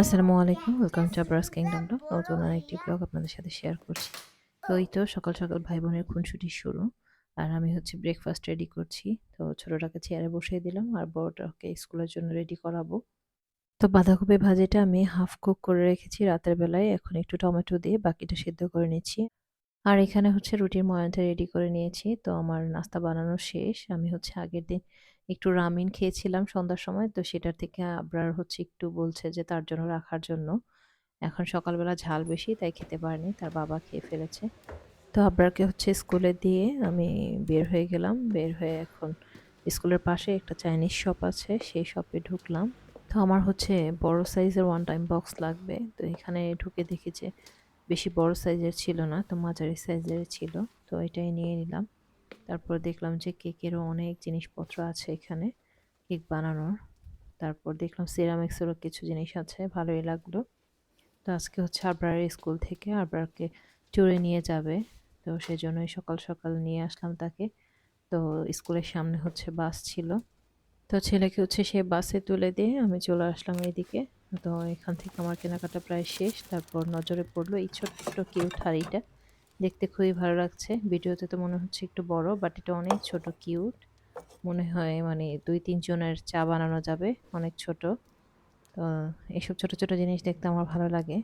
আসসালামু আলাইকুম welcome to আব্রাস কিংডম ব্লগ নতুন আরেকটি ব্লগ আপনাদের সাথে শেয়ার করছি। তো এই তো সকাল সকাল ভাই বোনের খুনসুটি শুরু, আর আমি হচ্ছে ব্রেকফাস্ট রেডি করছি। তো ছোটোটাকে চেয়ারে বসিয়ে দিলাম, আর বড়টাকে স্কুলের জন্য রেডি করাবো। তো বাঁধাকপি ভাজিটা আমি হাফ কুক করে রেখেছি রাতের বেলায়, এখন একটু টমেটো দিয়ে বাকিটা সিদ্ধ করে নিচ্ছি। আর এখানে হচ্ছে রুটির ময়ানটা রেডি করে নিয়েছি, তো আমার নাস্তা বানানো শেষ। আমি হচ্ছে আগের দিন একটু রামিন খেয়েছিলাম সন্ধ্যার সময়। তো সেটার থেকে আবরার হচ্ছে একটু বলছে যে, তার জন্য রাখার জন্য। এখন সকালবেলা ঝাল বেশি, তাই খেতে পারেনি। তার বাবা খেয়ে ফেলেছে। তো আবরারকে হচ্ছে স্কুলে দিয়ে আমি বের হয়ে গেলাম। বের হয়ে এখন স্কুলের পাশে একটা চাইনিজ শপ আছে, সেই শপে ঢুকলাম। তো আমার হচ্ছে বড় সাইজের ওয়ান টাইম বক্স লাগবে। তো এখানে ঢুকে দেখি যে, বেশি বড় সাইজের ছিল না, তো মাঝারি সাইজের ছিল। তো এটাই নিয়ে নিলাম। তারপর দেখলাম যে কেকেরও অনেক জিনিসপত্র আছে এখানে, কেক বানানোর। তারপর দেখলাম সিরামিক্সেরও কিছু জিনিস আছে, ভালোই লাগল। তো আজকে হচ্ছে আবরারের স্কুল থেকে আবরারকে ট্যুরে নিয়ে যাবে। তো সেজন্যই সকাল সকাল নিয়ে আসলাম তাকে। তো স্কুলের সামনে হচ্ছে বাস ছিল। তো ছেলেকে হচ্ছে সে বাসে তুলে দিয়ে আমি চলে আসলাম এইদিকে তো এখান থেকে আমার কেনাকাটা প্রায় শেষ। তারপর নজরে পড়ল এই ছোট্ট কিউট হাড়িটা। দেখতে খুবই ভালো লাগছে। ভিডিওতে তো মনে হচ্ছে একটু বড় বাট এটা অনেক ছোট কিউট মনে হয় মানে দুই তিনজনের চা বানানো যাবে, অনেক ছোট। তো এইসব ছোট ছোট জিনিস দেখতে আমার ভালো লাগে।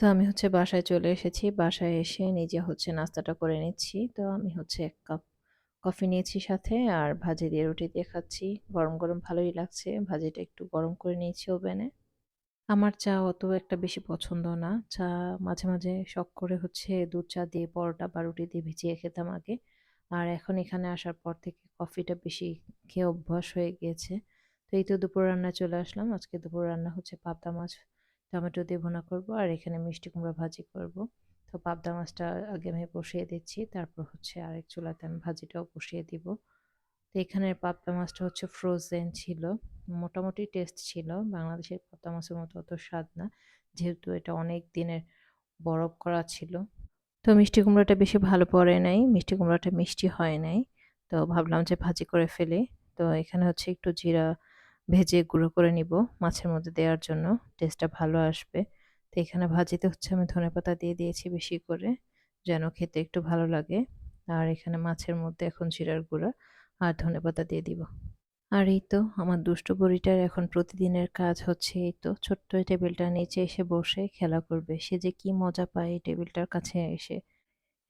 তো আমি হচ্ছে বাসায় চলে এসেছি। বাসায় এসে নিজে হচ্ছে নাস্তাটা করে নিচ্ছি। তো আমি হচ্ছে এক কাপ কফি নিয়েছি সাথে আর ভাজি দিয়ে রুটি দিয়ে খাচ্ছি। গরম গরম ভালোই লাগছে। ভাজিটা একটু গরম করে নিয়েছি ওভেনে। আমার চা অত একটা বেশি পছন্দ না। চা মাঝে মাঝে শখ করে হচ্ছে দুধ চা দিয়ে, পরোটা বা রুটি দিয়ে ভিজিয়ে খেতাম আগে। আর এখন এখানে আসার পর থেকে কফিটা বেশি খেয়ে অভ্যাস হয়ে গিয়েছে। তো এই তো দুপুর রান্না চলে আসলাম। আজকে দুপুর রান্না হচ্ছে পাবদা মাছ টমেটো দিয়ে ভুনা করব আর এখানে মিষ্টি কুমড়া ভাজি করব। তো পাবদা মাছটা আগে আমি বসিয়ে দিচ্ছি, তারপর হচ্ছে আরেক চুলাতে আমি ভাজিটাও বসিয়ে দিব। তো এখানের পাবদা মাছটা হচ্ছে ফ্রোজেন ছিল, মোটামুটি টেস্ট ছিল, বাংলাদেশের পাবদা মাছের মতো অত স্বাদ না, যেহেতু এটা অনেক দিনের বরফ করা ছিল। তো মিষ্টি কুমড়োটা বেশি ভালো পড়ে নাই, মিষ্টি কুমড়োটা মিষ্টি হয় নাই, তো ভাবলাম যে ভাজি করে ফেলি। তো এখানে হচ্ছে একটু জিরা ভেজে গুঁড়ো করে নিব মাছের মধ্যে দেওয়ার জন্য। টেস্টটা ভালো আসবে। তো এখানে ভাজিতে হচ্ছে আমি ধনেপাতা দিয়ে দিয়েছি বেশি করে, যেন খেতে একটু ভালো লাগে। আর এখানে মাছের মধ্যে এখন জিরার গুঁড়া আর ধনেপাতা দিয়ে দিব। আর এই তো আমার দুষ্ট বড়িটার এখন প্রতিদিনের কাজ হচ্ছে এই তো। ছোট্ট এই টেবিলটার নিচে এসে বসে খেলা করবে। সে যে কি মজা পায় এই টেবিলটার কাছে এসে।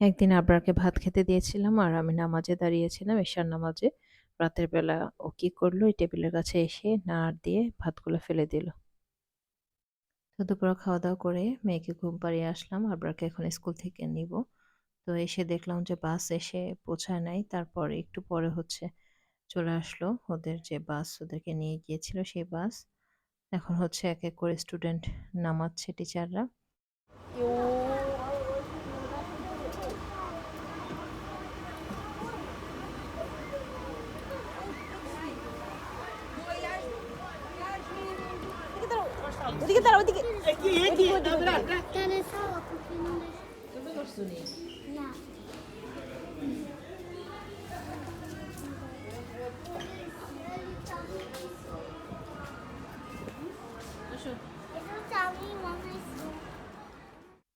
একদিন আবরারকে ভাত খেতে দিয়েছিলাম আর আমি নামাজে দাঁড়িয়েছিলাম এশার নামাজে। রাতের বেলা ও কি করল? এই টেবিলের কাছে এসে নাড় দিয়ে ভাতগুলো ফেলে দিল। তো দুপুরে খাওয়া দাওয়া করে মেয়েকে ঘুম পাড়িয়ে আসলাম। আবরারকে এখন স্কুল থেকে নিব। তো এসে দেখলাম যে বাস এসে পৌঁছায় নাই। তারপরে একটু পরে হচ্ছে চলে আসলো। ওদের যে বাস ওদেরকে নিয়ে গিয়েছিল সেই বাস। এখন হচ্ছে এক এক করে স্টুডেন্ট নামাচ্ছে টিচাররা। ওদিকে দাঁড়া ওদিকে।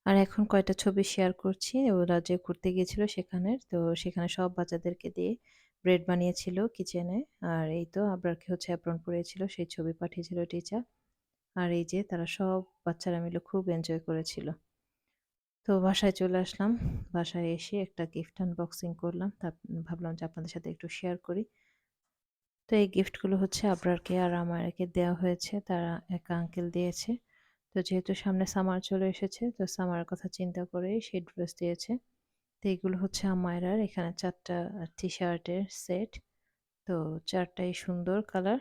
আর এখন কয়টা ছবি শেয়ার করছি ওরা যে ঘুরতে গিয়েছিল সেখানের তো সেখানে সব বাচ্চাদেরকে দিয়ে ব্রেড বানিয়েছিল কিচেনে আর এই তো আবরারকে হচ্ছে অ্যাপ্রন পরিয়েছিল সেই ছবি পাঠিয়েছিল টিচার আর এই যে তারা সব বাচ্চারা মিলে খুব এনজয় করেছিল। তো বাসায় চলে আসলাম। বাসায় এসে একটা গিফট আনবক্সিং করলাম। তা ভাবলাম যে আপনাদের সাথে একটু শেয়ার করি। তো এই গিফটগুলো হচ্ছে আপনারকে আর আমারকে দেওয়া হয়েছে। তারা এক আঙ্কেল দিয়েছে। তো যেহেতু সামনে সামার চলে এসেছে, তো সামারের কথা চিন্তা করে সেই ড্রেস দিয়েছে। তো এইগুলো হচ্ছে আমায়রার এখানে চারটা টি শার্টের সেট তো চারটাই সুন্দর কালার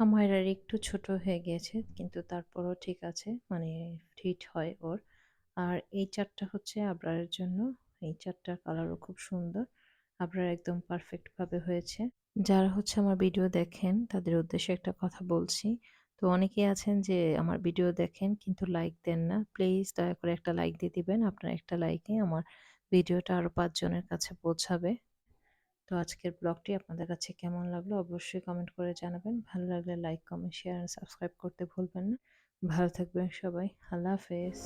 আমার আর একটু ছোট হয়ে গিয়েছে কিন্তু তারপরও ঠিক আছে মানে ফিট হয় ওর। আর এই চারটা হচ্ছে আবরারের জন্য। এই চারটার কালারও খুব সুন্দর। আবরার একদম পারফেক্ট ভাবে হয়েছে। যারা হচ্ছে আমার ভিডিও দেখেন, তাদের উদ্দেশ্যে একটা কথা বলছি। তো অনেকেই আছেন যে আমার ভিডিও দেখেন, কিন্তু লাইক দেন না। প্লিজ দয়া করে একটা লাইক দিয়ে দিবেন। আপনার একটা লাইকে আমার ভিডিওটা আরও পাঁচজনের কাছে পৌঁছাবে। তো আজকের ব্লগটি আপনাদের কাছে কেমন লাগল অবশ্যই কমেন্ট করে জানাবেন। ভালো লাগলে লাইক কমেন্ট শেয়ার আর সাবস্ক্রাইব করতে ভুলবেন না। ভালো থাকবেন সবাই। আল্লাহ হাফেজ।